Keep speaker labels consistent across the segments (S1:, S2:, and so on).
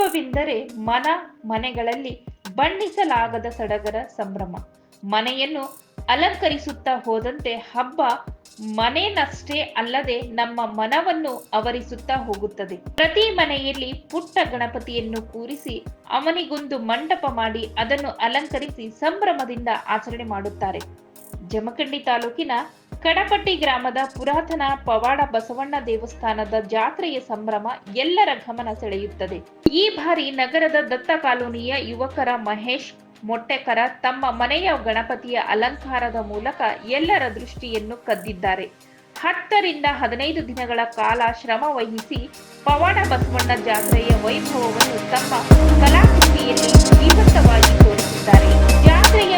S1: ಹಬ್ಬವೆಂದರೆ ಮನ ಮನೆಗಳಲ್ಲಿ ಬಣ್ಣಿಸಲಾಗದ ಸಡಗರ ಸಂಭ್ರಮ. ಮನೆಯನ್ನು ಅಲಂಕರಿಸುತ್ತಾ ಹೋದಂತೆ ಹಬ್ಬ ಮನೆಯನ್ನಷ್ಟೇ ಅಲ್ಲದೆ ನಮ್ಮ ಮನವನ್ನು ಅವರಿಸುತ್ತಾ ಹೋಗುತ್ತದೆ. ಪ್ರತಿ ಮನೆಯಲ್ಲಿ ಪುಟ್ಟ ಗಣಪತಿಯನ್ನು ಕೂರಿಸಿ ಅವನಿಗೊಂದು ಮಂಟಪ ಮಾಡಿ ಅದನ್ನು ಅಲಂಕರಿಸಿ ಸಂಭ್ರಮದಿಂದ ಆಚರಣೆ ಮಾಡುತ್ತಾರೆ. ಜಮಖಂಡಿ ತಾಲೂಕಿನ ಕಡಪಟ್ಟಿ ಗ್ರಾಮದ ಪುರಾತನ ಪವಾಡ ಬಸವಣ್ಣ ದೇವಸ್ಥಾನದ ಜಾತ್ರೆಯ ಸಂಭ್ರಮ ಎಲ್ಲರ ಗಮನ ಸೆಳೆಯುತ್ತದೆ. ಈ ಬಾರಿ ನಗರದ ದತ್ತ ಕಾಲೋನಿಯ ಯುವಕರ ಮಹೇಶ್ ಮೊಟ್ಟೆಕರ ತಮ್ಮ ಮನೆಯ ಗಣಪತಿಯ ಅಲಂಕಾರದ ಮೂಲಕ ಎಲ್ಲರ ದೃಷ್ಟಿಯನ್ನು ಕದ್ದಿದ್ದಾರೆ. ಹತ್ತರಿಂದ ಹದಿನೈದು ದಿನಗಳ ಕಾಲ ಶ್ರಮ ವಹಿಸಿ ಪವಾಡ ಬಸವಣ್ಣ ಜಾತ್ರೆಯ ವೈಭವವನ್ನು ತಮ್ಮ ಕಲಾಕೃತಿಯಲ್ಲಿ ಜೀವಂತವಾಗಿ ತೋರಿಸಿದ್ದಾರೆ. ಜಾತ್ರೆಯ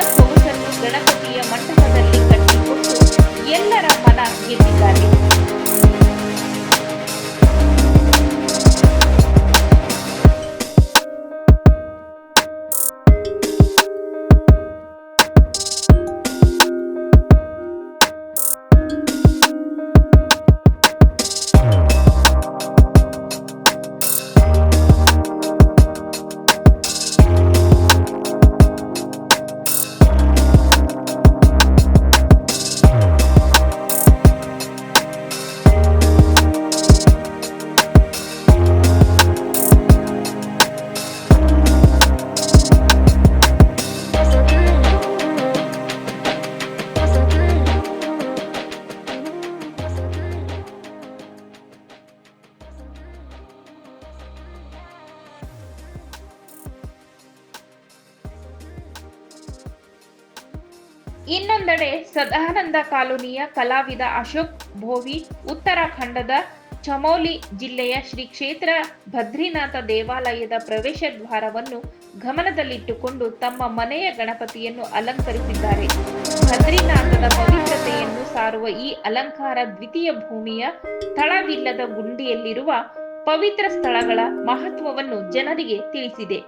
S1: ಇನ್ನೊಂದೆಡೆ ಸದಾನಂದ ಕಾಲೋನಿಯ ಕಲಾವಿದ ಅಶೋಕ್ ಭೋವಿ, ಉತ್ತರಾಖಂಡದ ಚಮೋಲಿ ಜಿಲ್ಲೆಯ ಶ್ರೀ ಕ್ಷೇತ್ರ ಭದ್ರಿನಾಥ ದೇವಾಲಯದ ಪ್ರವೇಶ ದ್ವಾರವನ್ನು ಗಮನದಲ್ಲಿಟ್ಟುಕೊಂಡು ತಮ್ಮ ಮನೆಯ ಗಣಪತಿಯನ್ನು ಅಲಂಕರಿಸಿದ್ದಾರೆ. ಭದ್ರಿನಾಥದ ಪವಿತ್ರತೆಯನ್ನು ಸಾರುವ ಈ ಅಲಂಕಾರ ದ್ವಿತೀಯ ಭೂಮಿಯ ತಳವಿಲ್ಲದ ಗುಂಡಿಯಲ್ಲಿರುವ ಪವಿತ್ರ ಸ್ಥಳಗಳ ಮಹತ್ವವನ್ನು ಜನರಿಗೆ ತಿಳಿಸಿದೆ.